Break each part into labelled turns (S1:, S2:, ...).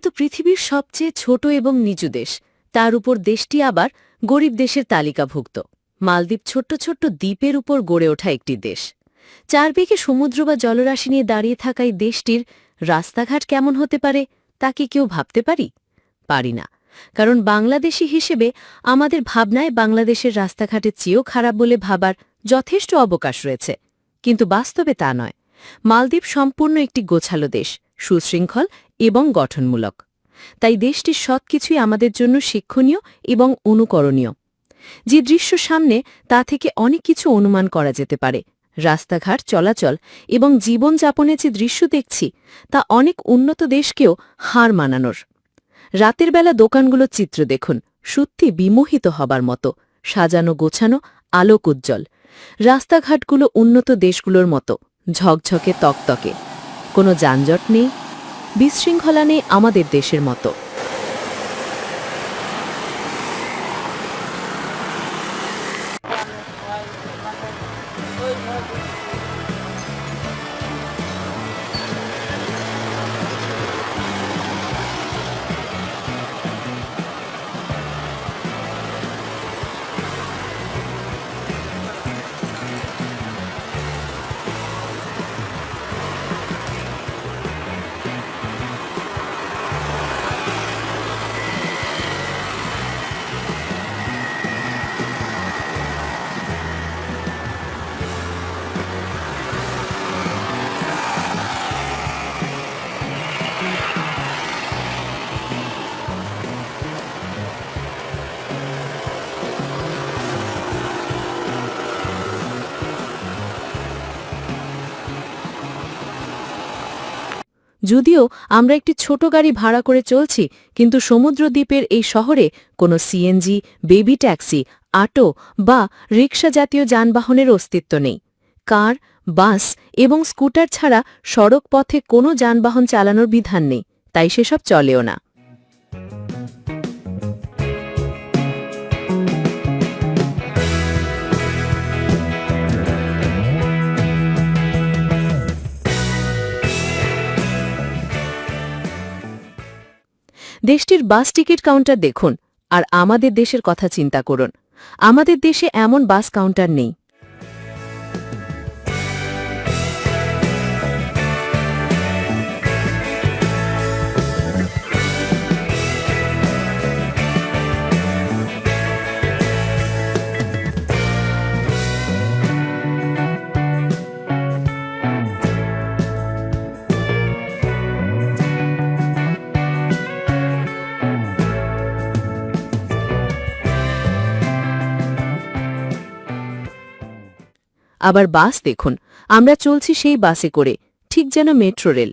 S1: তো পৃথিবীর সবচেয়ে ছোট এবং নিচু দেশ। তার উপর দেশটি আবার গরিব দেশের তালিকাভুক্ত। মালদ্বীপ ছোট্ট ছোট্ট দ্বীপের উপর গড়ে ওঠা একটি দেশ। চারদিকে সমুদ্র বা জলরাশি নিয়ে দাঁড়িয়ে থাকা এই দেশটির রাস্তাঘাট কেমন হতে পারে, তা কি কেউ ভাবতে পারি? পারি না। কারণ বাংলাদেশি হিসেবে আমাদের ভাবনায় বাংলাদেশের রাস্তাঘাটের চেয়েও খারাপ বলে ভাবার যথেষ্ট অবকাশ রয়েছে। কিন্তু বাস্তবে তা নয়। মালদ্বীপ সম্পূর্ণ একটি গোছালো দেশ। সুশৃঙ্খল এবং গঠনমূলক। তাই দেশটির সবকিছুই আমাদের জন্য শিক্ষণীয় এবং অনুকরণীয়। যে দৃশ্য সামনে, তা থেকে অনেক কিছু অনুমান করা যেতে পারে। রাস্তাঘাট, চলাচল এবং জীবনযাপনে যে দৃশ্য দেখছি, তা অনেক উন্নত দেশকেও হার মানানোর। রাতের বেলা দোকানগুলোর চিত্র দেখুন, সত্যি বিমোহিত হবার মতো, সাজানো গোছানো, আলোক উজ্জ্বল। রাস্তাঘাটগুলো উন্নত দেশগুলোর মতো, ঝকঝকে তকতকে। কোনো যানজট নেই বিশৃঙ্খলা নেই আমাদের দেশের মতো। যদিও আমরা একটি ছোট গাড়ি ভাড়া করে চলছি, কিন্তু সমুদ্রদ্বীপের এই শহরে কোনো সিএনজি বেবি ট্যাক্সি আটো বা রিক্সা জাতীয় যানবাহনের অস্তিত্ব নেই। কার, বাস এবং স্কুটার ছাড়া সড়ক পথে কোনো যানবাহন চালানোর বিধান নেই, তাই সেসব চলেও না। দেশটির বাস টিকিট কাউন্টার দেখুন আর আমাদের দেশের কথা চিন্তা করুন। আমাদের দেশে এমন বাস কাউন্টার নেই। আবার বাস দেখুন। আমরা চলছি সেই বাসে করে ঠিক যেন মেট্রো রেল।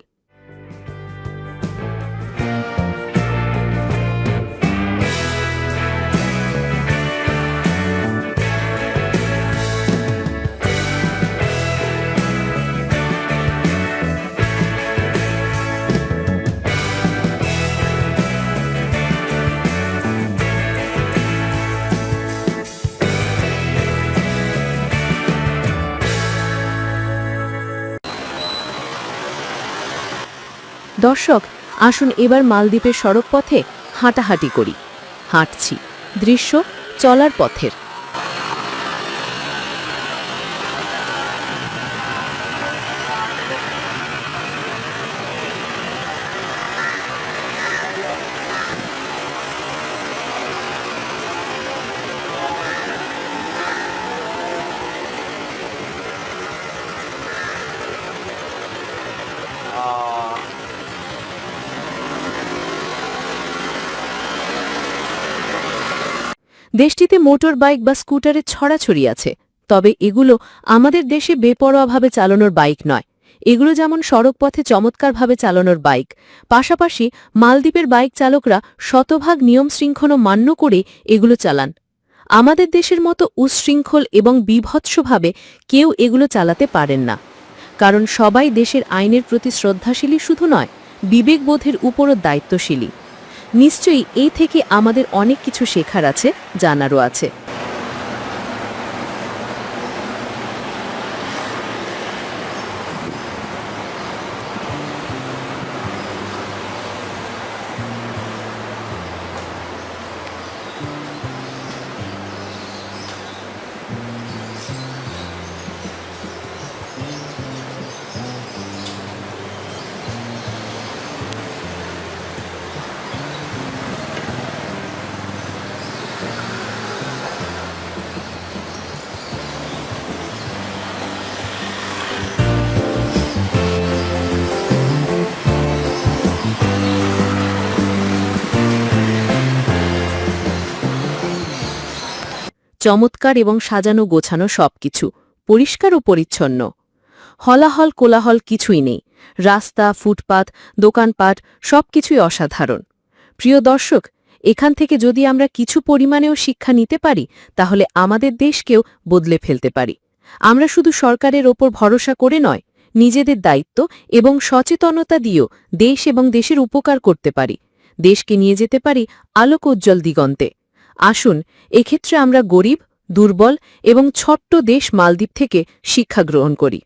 S1: দর্শক আসুন এবার মালদ্বীপের সড়ক পথে হাঁটাহাঁটি করি। হাঁটছি। দৃশ্য চলার পথের। দেশটিতে মোটর বাইক বা স্কুটারের ছড়াছড়ি আছে, তবে এগুলো আমাদের দেশে বেপরোয়াভাবে চালানোর বাইক নয়। এগুলো যেমন সড়কপথে চমৎকারভাবে চালানোর বাইক, পাশাপাশি মালদ্বীপের বাইক চালকরা শতভাগ নিয়ম শৃঙ্খলা মান্য করে এগুলো চালান। আমাদের দেশের মতো উচ্ছৃঙ্খল এবং বিভৎসভাবে কেউ এগুলো চালাতে পারেন না। কারণ সবাই দেশের আইনের প্রতি শ্রদ্ধাশীলী শুধু নয়, বিবেকবোধের উপরও দায়িত্বশীলী নিশ্চয়ই এই থেকে আমাদের অনেক কিছু শেখার আছে জানারও আছে। চমৎকার এবং সাজানো গোছানো সবকিছু, পরিষ্কার ও পরিচ্ছন্ন। হলাহল কোলাহল কিছুই নেই। রাস্তা, ফুটপাত, দোকানপাট সবকিছুই অসাধারণ। প্রিয় দর্শক, এখান থেকে যদি আমরা কিছু পরিমাণেও শিক্ষা নিতে পারি, তাহলে আমাদের দেশকেও বদলে ফেলতে পারি। আমরা শুধু সরকারের ওপর ভরসা করে নয়, নিজেদের দায়িত্ব এবং সচেতনতা দিয়েও দেশ এবং দেশের উপকার করতে পারি। দেশকে নিয়ে যেতে পারি আলোক উজ্জ্বল দিগন্তে। আসুন এক্ষেত্রে আমরা গরিব দুর্বল এবং ছোট্ট দেশ মালদ্বীপ থেকে শিক্ষা গ্রহণ করি।